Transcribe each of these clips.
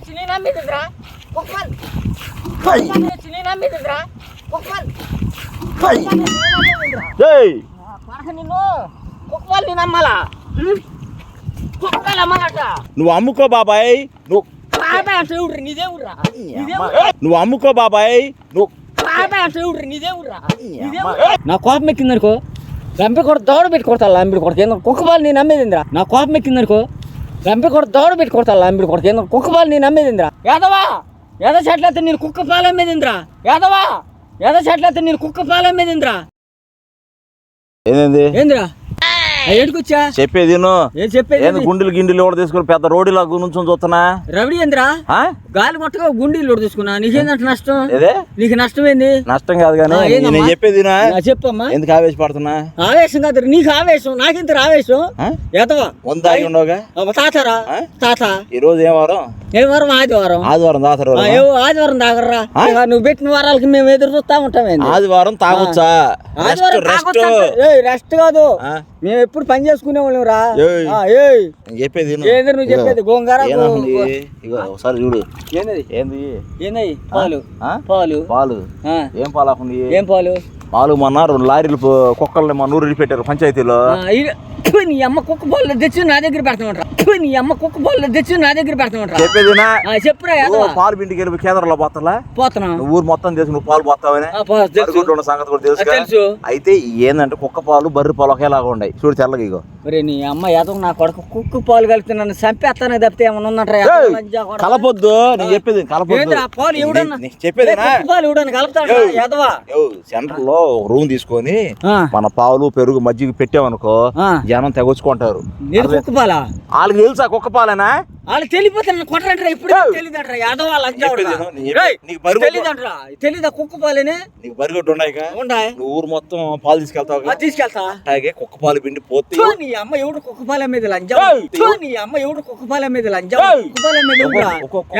తెచ్చి నేను అమ్మేదిరా కుక్కలు కుక్కలు తెచ్చి నేను అమ్మేదిరా కుక్కలు కుక్కలు తెచ్చి నేను అమ్మేదిరా ఏయ్. కొడక నిన్ను కుక్కలు నేను అమ్మాలా కుక్కలు అమ్మాలట నువ్వు అమ్ముకో బాబాయ్. నువ్వు నీదే నువ్వు అమ్ముకో బాబాయ్. నువ్వు నీదే. నా కోపం ఎక్కిందనుకో. లంపి కొడ దౌడ పెట్టి కొడతా లంబిడి కొడక. ఏందో కుక్క బాల్ నేను అమ్మేదిందిరా నా కోపం ఎక్కిందనుకో. లంపి కొడ దౌడ పెట్టి కొడతా లంబిడి కొడక కుక్క బాల్ నేను అమ్మేదిందిరా యాదవా? యాద చెట్లయితే నేను కుక్క పాలు అమ్మేదిందిరా యాదవా? యాద చెట్లయితే నేను కుక్క పాలు అమ్మేదిందిరా ఏంది? ఏందిరా? ఏడుకొచ్చా చెప్పేది గుండెలు గిండెలు కూడా తీసుకుని పెద్ద రోడ్డు లాగా నుంచి చూస్తున్నా? రవిడి ఏందిరా? ఆ? గాలి కొట్టగా గుండీలు లోటు తీసుకున్నా. నీకేందంట నష్టం? నీకు నష్టం ఏంది నష్టం కాదు కానీ? నేను చెప్పేది చెప్పమ్మా. ఎందుకు ఆవేశపడుతున్నా? ఆవేశం కాదు నీకు ఆవేశం? నాకెంత ఆవేశం? ఎదవా వంద ఆగి ఉండవుగా? అవ్వ తాతారా? తాత. ఈ రోజు ఏం వారం? ఏ వారం? ఆదివారం. ఆదివారం ఏ ఆదివారం? ఇక నువ్వు పెట్టిన వారాలకి మేము ఎదురు చూస్తా ఉంటాం ఏంది? ఆదివారం తాగొచ్చా? రెస్ట్ ఆదివారం రెస్ట్ కాదు? మేము ఎప్పుడు పని చేసుకునే వాళ్ళం రా చెప్పేది. ఏంది నువ్వు చెప్పేది? గోంగూర ఒకసారి చూడు. ఏంది? ఏంది? ఏంది? పాలు. ఆ? పాలు. పాలు. ఏం పాలు ఏం పాలు? పాలు మొన్న రెండు లారీలు కుక్కల్ని మా నూరు పెట్టారు పంచాయతీలో. నీ అమ్మ కుక్క బాల్ తెచ్చి నా దగ్గర పెడతామంటారా. థు, నీ అమ్మ కుక్క బాల్ తెచ్చి నా దగ్గర పెడతామంటారా. చెప్పేదినా? ఆ, చెప్పురా పాలు బింటికి వెళ్ళి కేంద్రంలో పోతలా? పోతున్నాం. ఊరు మొత్తం తెలుసు నువ్వు పాలు పోతావని సంగతి కూడా తెలుసు. అయితే ఏందంటే కుక్క పాలు బర్రె పాలు ఒకేలాగా ఉన్నాయి చూడు తెల్లగా ఇగో. ఒరే నీ అమ్మ యాదవ నా కొడుకు కుక్కు పాలు కలిపి నన్ను చంపేస్తానే తప్పితే ఏమన్నా ఉందంటారా. కలపొద్దు నేను చెప్పేది కలపొద్దు. పాలు కుక్క పాలు ఇవ్వడానికి కలుపుతాడా. యాదవా? సెంటర్లో రూమ్ తీసుకొని మన పాలు పెరుగు మజ్జిగ పెట్టామనుకో. జనం తెగొచ్చుకుంటారు. కుక్క పాలా? వాళ్ళకి తెలుసా కుక్క పాలేనా? వాళ్ళు తెలియపోతే నన్ను కొట్టరంటారా? ఇప్పుడు. తెలియదంటారా? యాదవ బరువు తెలీదంటారా తెలీదా కుక్క పాలేనే? నీకు బరిగొట్టు ఉన్నాయి నువ్వు ఊరు మొత్తం పాలు తీసుకెళ్తావు తీసుకెళ్తా. అలాగే కుక్క పాలు పిండి పోతే నీ అమ్మ ఎవడు కుక్క పాల మీద లంజా నీ అమ్మ ఎవడు కుక్క పాల మీద లంజా. కుక్క పాల మీద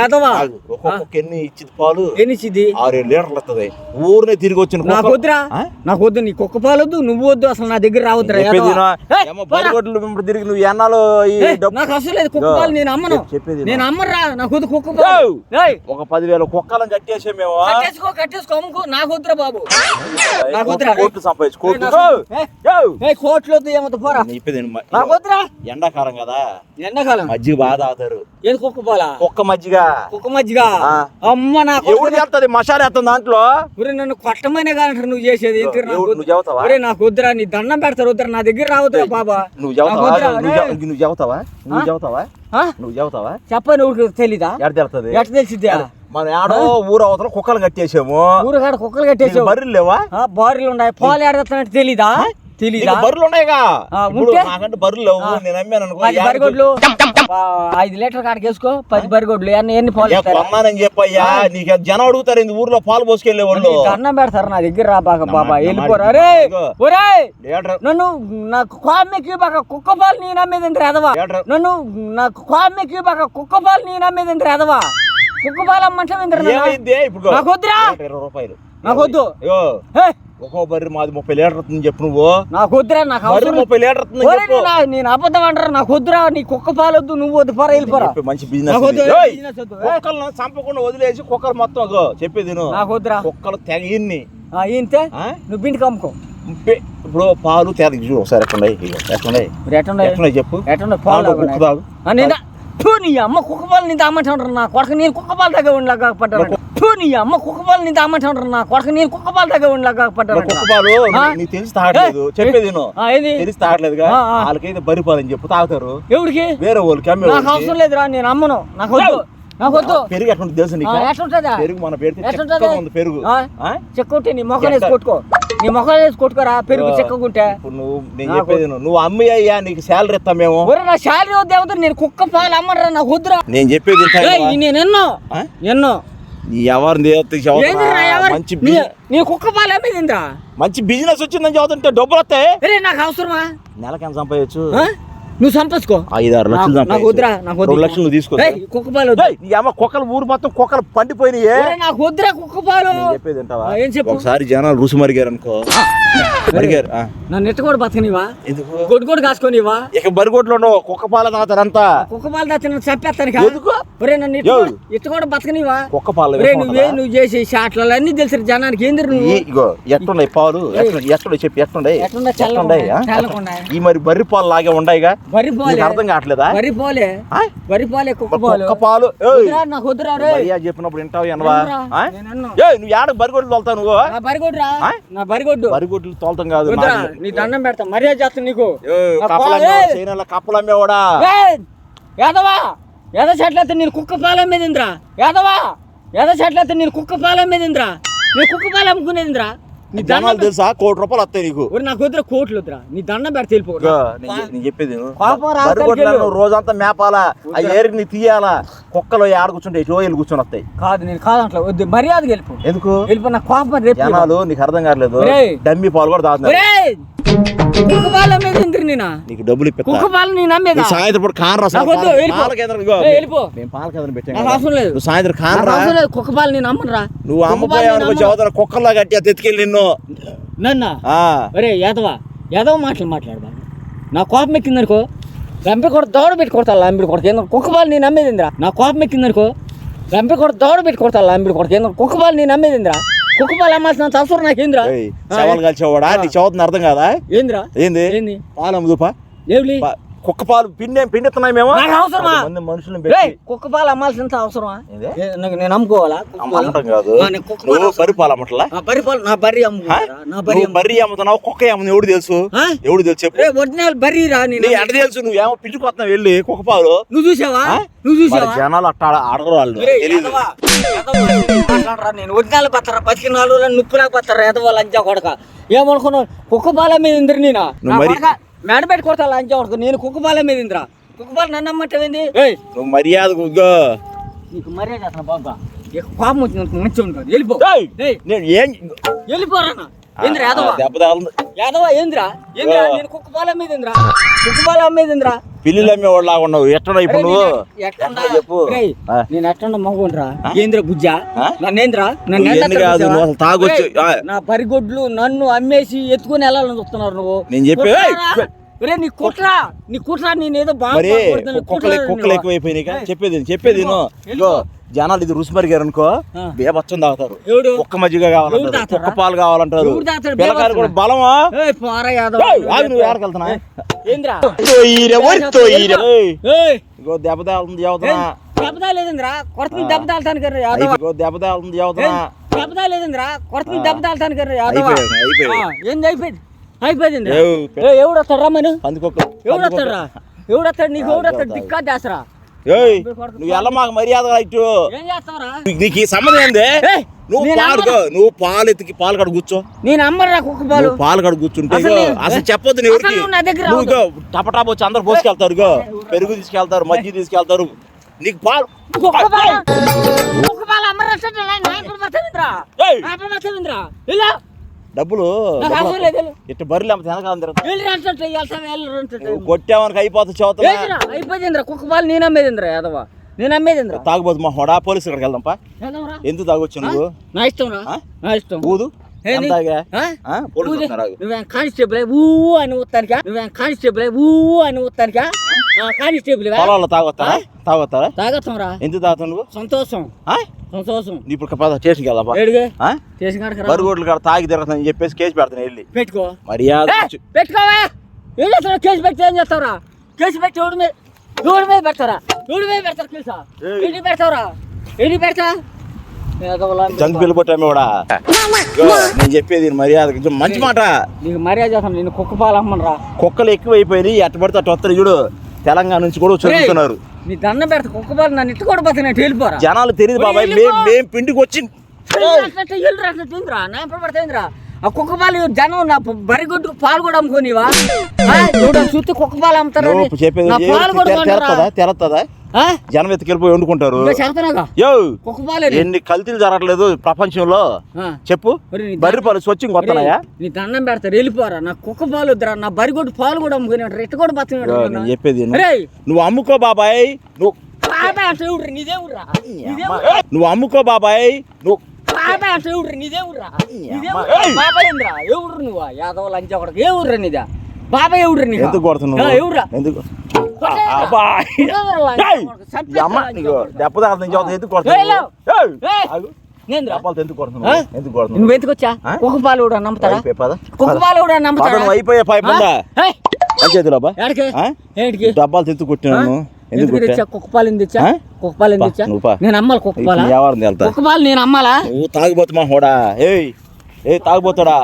యాదవా? ఒక్కొక్క ఎన్ని ఇచ్చింది పాలు? ఎన్నిచ్చిది? ఆరేడు లీటర్లు వస్తుంది ఊరినే తిరిగి వచ్చిన నాకు వద్దురా? నాకు వద్దు నీ కుక్క పాలు వద్దు నువ్వు వద్దు. అసలు నా దగ్గర రావద్దురా. బరిగొడ్లు తిరిగి నువ్వు డబ్బు నాకు అసలు లేదు. కుక్క పాలు నేను అమ్మను చెప్- చెప్పేది. నేను అమ్మరా నాకు వద్దు కుక్క ఒక పదివేల కుక్కలను కట్టేసే మేము కట్టేసుకో కట్టేసుకో అమ్ముకో. నాకు వద్దురా బాబు. నాకు వద్దురా. కోట్లు సంపాదించు కోట్లు. కోట్లు వద్దు ఏమొద్దు పోరా. నేను చెప్పేది విను. నాకు వద్దురా ఎండాకాలం కదా. ఎండాకాలం? మజ్జిగ బాగా తాగుతారు. ఏది కుక్క పాలా? కుక్క మజ్జిగ. కుక్క మజ్జిగ. అమ్మ నా ఎవరు చేస్తుంది మసాలా వేస్తుంది దాంట్లో? ఒరే నన్ను కొట్టమనే కానీ నువ్వు చేసేది. చెబుతావా? ఒరే నాకు వద్దురా నీ దండం పెడతారు వద్దురా నా దగ్గర రావద్దురా బాబా. నువ్వు చెబుతావా వద్దురా, నువ్వు రే. చెబు- నువ్వు చెబుతావా నువ్వు చెబుతావా? నువ్వు చెప్పని ఊరికి తెలీదా? ఎడ తెలుస్తుంది? ఎట్ట తెలిసిద్దా? మనం ఆడో ఊరు అవతల కుక్కలు కట్టేసాము. ఊరుగాడ కుక్కలు నీకు కట్టేసావు బర్రెలు లేవా? ఆ, బారీలు ఉన్నాయి. పాలు ఏడతానంటే తెలీదా? తెలీదా? బర్రెలు ఉన్నాయిగా? నాకంటే బర్రెలు లేవు నేను అమ్మాను అనుకో. ఐదు లీటర్ కాడికి వేసుకో పది బరిగొడ్లు ఎన్ని ఎన్ని పాలు? కొన్నానని చెప్పయ్యా నీకు జనం అడుగుతారు ఇంత ఊర్లో పాలు పోసుకెళ్ళే వాళ్ళు. నీ దండం పెడతారు నా దగ్గర రా బాగా బాబా. వెళ్ళిపోరా అరే. ఒరే! నన్ను నాకు కోమ్మెక్కి బాగా కుక్క పాలు నీ నమ్మేదంటే ఎదవా లీటర్ నన్ను నాకు కోమ్మెక్కి బాగా కుక్క పాలు నీ నమ్మేదంటే ఎదవా కుక్క పాలు అమ్మంటే నాకు వద్దురా. నాకు వద్దు. ఒక్కో బర్రె మాది ముప్పై లీటర్ వస్తుంది చెప్పు నువ్వు. నాకు వద్దురా నాకు బర్రె. ముప్పై లీటర్ వస్తుంది చెప్పు. నేను- నేను అబద్ధం అంటారా? నాకు వద్దురా నీ కుక్క పాలు వద్దు నువ్వు వద్దు పోరా వెళ్ళిపోరా చెప్పే మంచి నాకు బిజినెస్ వద్దు. ఏయ్! బిజినెస్ వద్దు. కుక్కలను చంపకుండా వదిలేసి కుక్కలు మొత్తం అగో చెప్పేది విను. నాకు వద్దురా. కుక్కలు తెగ ఇన్ని ఆ, ఏంటే ఆ? నువ్వు బింటికి అమ్ముకో ముప్పై- ఇప్పుడు పాలు తేద చూడు ఒకసారి ఎక్కడ ఎక్కడ మరి ఎట్టుండే ఎక్కడ చెప్పు? ఎట్టుండే పాలు పాలు కుక్క తాగు ఆ, నేను ఫు, నీ అమ్మ కుక్క పాలు నీ దామంటాడు నా కొడక. నేను కుక్క పాలు దగ్గర పడ్డాను ఫు, నీ అమ్మ కుక్క పాలు నీ దామంటాడు నా కొడక నేను కుక్క పాలు దగ్గర ఉండలాగా పడ్డాను కుక్క పాలు ఆ? నీకు తెలిసి తాగట్లేదు. ఏ, చెప్పేది తెలిసి ఆ. వాళ్ళకైతే బరి పాలు అని చెప్పు తాగుతారు. ఎవడికి వేరే వాళ్ళకి అమ్మే నాకు. అవసరం లేదురా నేను అమ్మను. నాకు వద్దు. నాకు వద్దు. పెరుగు ఎట్లా తెలుసు నీకు? ఎట్లుంటుందా? పెరుగు మన పెడితే పెరుగు. ఆ? ఆ? చెక్కుంటే నీ మొక్కలు వేసి? కొట్టుకో. నీ మొక్కలు వేసి కొట్టుకోరా పెరుగు చెక్కకుంటే నువ్వు నేను చెప్పేది. నువ్వు అమ్మి అయ్యా నీకు శాలరీ ఇస్తాం మేము. నా శాలరీ వద్దు నేను కుక్క పాలు అమ్మరా నాకు వద్దురా. నేను చెప్పేది? నేను ఎన్నో? ఎన్నో? ఎవరిని మంచి నీ కుక్క పాలు అమ్మేదిందా మంచి బిజినెస్ వచ్చిందని చదువుతుంటే డబ్బులు వస్తాయి? నాకు అవసరమా? నెలకి ఎంత సంపాదించు? ఆ? నువ్వు సంపసుకో ఐదు ఆరు లక్షలు నాకు-. వద్దురా నాకు వద్దు. లక్షలు నువ్వు తీసుకో. కుక్క పాలు అమ్మ కుక్కలు ఊరు మొత్తం కుక్కలు పండిపోయినాయి. నాకు వద్దురా కుక్క పాలు. చెప్పేది ఏం చెప్పు? ఒకసారి జనాలు రుసు మరిగారు అనుకో మరిగారు. నన్ను ఎట్ట కూడా బతకనివా ఎందుకు? గొడ్డు కూడా కాసుకొనివా ఇక బరిగొడ్లు ఉండవు కుక్క పాల తాగుతారంతా. కుక్క పాలు దాచిన చంపేస్తాను ఎందుకు? ఒరే నన్ను. కూడా- కూడా బతకనివా కుక్క పాలు ఒరే నువ్వే నువ్వు చేసే షాట్లు అన్ని తెలుసు జనానికి. ఏంది నువ్వు? ఇగో ఎట్లున్నాయి పాలు? ఎట్లున్నాయి? చెప్పి? చల్లకుండా. ఈ మరి బర్రి పాలు లాగే ఉండయిగా? వరి పోలే. అర్థం కావట్లేదా? వరి పోలే? వరి పోలే కుక్క పాలు. కుక్క పాలు? ఏయ్, వద్దురా, నాకు వద్దురా రే చెప్పినప్పుడు వింటావు ఎనవా? వినరా? నేను అన్ను. ఏ నువ్వు ఏడకు బరిగొడ్లు తోలుతావు నువ్వు? నా బరిగొడ్డురా ఆ? నా బరిగొడ్డు బరిగొడ్లు తోలుతాం కాదు నీ దండం పెడతా మర్యాద చేస్తా నీకు. ఏయ్, నా కప్పలు యాద చెట్లయితే నేను కుక్క పాలు అమ్మేదింద్రా యాదవా యాద చెట్లయితే నేను కుక్క పాలు అమ్మేదింద్రా నేను కుక్క పాలు అమ్ముకునేదింద్రా నీ దండం తెలుసా? కోటి రూపాయలు వస్తాయి నీకు. నాకు వద్దురా కోట్లు వద్దురా. నీ దండం పెడితే నేను చెప్పేది. రోజంతా మేపాలా? ఆ ఏరికి నీ తీయాలా? కుక్కలు ఆడ కూర్చుంటే వెళ్ళి కూర్చొని వస్తాయి? కాదు నేను కాదంట్లా వద్దు మర్యాద ఎందుకు? వెళ్ళిపో నా కోపం రేపు నీకు అర్థం కావట్లేదు. డమ్మి పాలు కూడా తాగుతున్నారు. నేనా నీకు డబ్బులు ఇప్పిస్తా. నేను సాయంత్రం పూట కాన్ రా నాకు వద్దు, వెళ్ళిపో. పాల కేంద్రం ఇగో, ఏయ్, వెళ్ళిపో. మేము పాల కేంద్రం పెట్టాం నాకు కదా. అవసరం లేదు. నువ్వు సాయంత్రం కాన్ రా. నేను అమ్మనురా. నువ్వు అమ్మపోయావు చదువుతారు కుక్కల్లా గట్టి నిన్ను. నన్నా ఆ, ఒరే యాదవా యాదవ మాటలు మాట్లాడు బాబు నా కోపం ఎక్కిందనుకో రంపి కూడా దౌడ పెట్టి కొడతా లాంబిడి కొడుకు ఏందో కుక్క బాల్ నేను నమ్మేదిందిరా నా కోపం ఎక్కిందనుకో రంపి కూడా దౌడ పెట్టి కొడతా లాంబిడి కొడుకు ఏందో కుక్క బాల్ నేను నమ్మేదిందిరా అమ్మాల్సిన అవసరం కలిసేవాడా? నీకు చదువుతున్న అర్థం కాదా? ఏందిరా? ఏంది? ఏంది? పాలు అమ్ముదుపా ఏమిటి? పా- కుక్క పాలు పిండి పిండిస్తున్నాయి మేము? నాకు అవసరమా? కుక్క పాలు అమ్మాల్సినంత అవసరమా? నేను అమ్ముకోవాలా? అమ్మటం కాదు. నువ్వు బరి పాలు అమ్మట్లా? నా నా అమ్ముతున్నావు? కుక్క అమ్ముతుంది ఎవడు తెలుసు? ఎవడు తెలుసు చెప్పు. రే ఒరిజినల్ బర్రీ రా నేను. నీ ఎడ తెలుసు? నువ్వు ఏమో పిండుకొస్తున్నావు వెళ్ళి కుక్క పాలు నువ్వు చూసావా? నువ్వు చూసావా? జనాలు అట్ట అడగరు వాళ్ళు. మాట్లాడరా నేను. ఒరిజినల్ బత్తరా బతికి నాలుగు రోజులు నుప్పులకు బత్తరా ఎదవా లంచా కొడక. ఏమనుకున్నావు? కుక్క బాల మీద ఇంద్ర నేను? మేడ పెట్టి కొడతా లంచా కొడక. నేను కుక్క బాల మీద ఇంద్ర. కుక్క బాల నన్ను అమ్మంటావేంది ఏయ్ నువ్వు మర్యాద నీకు మర్యాద చేస్తున్నా బాబా. కోపం వచ్చింది మంచిగా ఉంటుంది వెళ్ళిపో. నేను ఏం వెళ్ళిపోరా. ఏంద్రా యాదవా యాదవా ఏంద్రా? ఏంద్రా. నేను కుక్క బాల మీద ఇంద్రా. కుక్క బాల మీద ఇంద్రా. పిల్లులు అమ్మేవాడు లాగా ఉన్నావు. ఎట్లా ఇప్పుడు నువ్వు? చెప్పు. నేను ఎట్లా మగోండ్రా? ఏంద్ర బుజ్జా? నన్నేంద్రా నన్ను నువ్వు కాదు? నువ్వు అసలు తాగొచ్చు. నా పరిగొడ్లు నన్ను అమ్మేసి ఎత్తుకొని వెళ్ళాలని చూస్తున్నారు నువ్వు. నేను చెప్పే-? ఒరేయ్, నీ కుట్రా. నీ కుట్రా నేను ఏదో బాగా కుక్కలు నువ్వు. ఎక్కువైపోయినాయి చెప్పేది చెప్పేది విను. జనాలు ఇది రుచి మరిగారు అనుకో. బేబచ్చం తాగుతారు. కుక్క మజ్జిగ కావాలంటారు? కుక్క పాలు కావాలంటారు? పిల్లకాయలు కూడా? బలమా? ఆగు నువ్వు ఇగో దెబ్బ చదువుతున్నా దెబ్బ తాగలేదురా కొడుతుంది దెబ్బ తాగుతాను కదా యాదవ. ఇగో దెబ్బ తగులుతుంది చదువుతున్నా దెబ్బ తాగలేదురా కొడుతుంది ఆ. దెబ్బ తాగుతాను కదా యాదవ. అయిపోయాడు, అయిపోయాడు. ఆ, ఏంది అయిపోయింది? ఎవడు వస్తాడు రమ్మను పందికొక్క ఎవడు వస్తాడురా ఎవడు వస్తాడు? నీకు ఎవడు వస్తాడు? దిక్కా దాసరా? ఏయ్ నువ్వు ఎలా మాకు మర్యాద ఇటు నీకు ఈ సంబంధం ఏంది నువ్వు పాలు. నువ్వు పాలు ఎత్తికి పాలు కడ కూర్చో నేను అమ్మరా కుక్క పాలు పాలు కడ కూర్చుంటే అసలు చెప్పొద్దు ఎవరికి నువ్వు టపటాప్ వచ్చి అందరు పోసుకెళ్తారు ఇగో పెరుగు తీసుకెళ్తారు మజ్జి తీసుకెళ్తారు నీకు కుక్క పాలు అమ్మరా డబ్బులు. ఇట్ట బర్రెలు అమ్మ తినకాలం తిరగదు వెళ్ళి రాంటే వెళ్తాను వెళ్ళి రాంటే నువ్వు కొట్టావనికి అయిపోతుంది ఏంద్రా? అయిపోయిందిరా. కుక్క పాలు నేను అమ్మేదింద్రా యాదవ నేను అమ్మేదింద్రా? తాగుబోతు మా హోడా పోలీసు ఇక్కడికి వెళ్దాంపా ఎందుకు తాగొచ్చు నువ్వు? నా ఇష్టం? నా ఇష్టం. ఊదు. నువ్వేం కానిస్టేబుల్? ఊ అని ఊతానికా నువ్వేం కానిస్టేబుల్? ఊ అని ఊతానికా కానిస్టేబుల్ పొలాల్లో తాగొస్తారా తాగొస్తారా తాగొస్తాం రా ఎందుకు తాగుతావు నువ్వు? సంతోషం. ఆ? సంతోషం. నీ ఇప్పుడు పద స్టేషన్కి వెళ్దాపా ఏడుగే? కాడకి రా. బరుగోడ్లు కాడ తాగి తిరుగుతానని చెప్పేసి కేసు పెడతాను వెళ్ళి. పెట్టుకో. మర్యాద. పెట్టుకోవా? ఏం చేస్తావు? కేసు పెడితే ఏం చేస్తావురా? కేసు పెట్టి ఎవడి మీద ఎవడి మీద పెడతారా? ఎవడి మీద పెడతారు కేసా. ఎన్ని పెడతావురా? ఎన్ని పెడతా? జంక్ పిల్ల కొట్టామే కూడా నేను చెప్పేది మర్యాద కొంచెం మంచి మాట నీకు మర్యాద చేస్తాను. నేను కుక్క పాలు అమ్మనరా కుక్కలు ఎక్కువైపోయినాయి. ఎట్ట పడితే అట్ట వస్తారు చూడు. తెలంగాణ నుంచి కూడా చదువుతున్నారు నీ దండం పెడతా కుక్క పాలు నన్ను ఇట్టు కూడా బతికి వెళ్ళిపోరా జనాలు తెలియదు బాబాయ్. మేము మేము పిండికి వచ్చి పడతాయిందిరా ఆ కుక్క పాలు జనం నా బరిగొడ్డు పాలు కూడా అమ్ముకోనివా చూడ చూస్తే కుక్క పాలు కొనరా? తెలతుందా తెలతుందా? జనం ఎత్తుకెళ్ళిపోయి వండుకుంటారు. ఎన్ని కల్తీలు జరగట్లేదు ప్రపంచంలో. చెప్పు. బర్రె పాలు స్వచ్ఛంగా వస్తున్నాయా నీ దండం పెడతారు వెళ్ళిపోరా. నా కుక్క పాలు వద్దురా నా బరి కొట్టు పాలు కూడా అమ్ముకున్నాడు రెట్ట కూడా బతున్నాడు చెప్పేది నువ్వు అమ్ముకో బాబాయ్ నువ్వు ఎవరు నువ్వు అమ్ముకో బాబాయ్ నువ్వు బాబాయ్ ఎవరు ఎవరు నువ్వు? యాదవ లంచ ఊర్రా నీదా? బాబాయ్ ఎవరు నీకు ఎందుకు కొడుతున్నావు? ఆ, ఎవరురా ఎందుకు దెబ్బ తాగుతుంది ఎందుకు కొడుతున్నావు? ఎందుకు? కుక్క పాలు కూడా నమ్ముతారా. కుక్క. పాలు కూడా నమ్ముతారా? అయిపోయే చేతులు డబ్బాలు తెత్తు? కొట్టినాను ఎందుకు తెచ్చా? కుక్క పాలు ఎందుకు తెచ్చా? ఆ? కుక్క పాలు ఎందుకు పా, తెచ్చా. నేను అమ్మాలి కుక్క పాలా? ఎవరిని వెళ్తా కుక్క పాలు నేను అమ్మాలా? నువ్వు హోడా. ఏయ్ ఏయ్ తాగిపోతాడా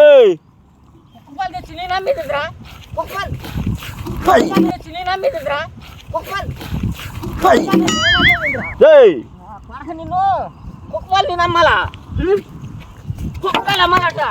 ఏయ్. కుక్క పాలు తెచ్చి నేను అమ్మేదిరా కుక్క నిన్ను కుక్క పాలు నేను అమ్మాలా కుక్క పాలు అమ్మాలట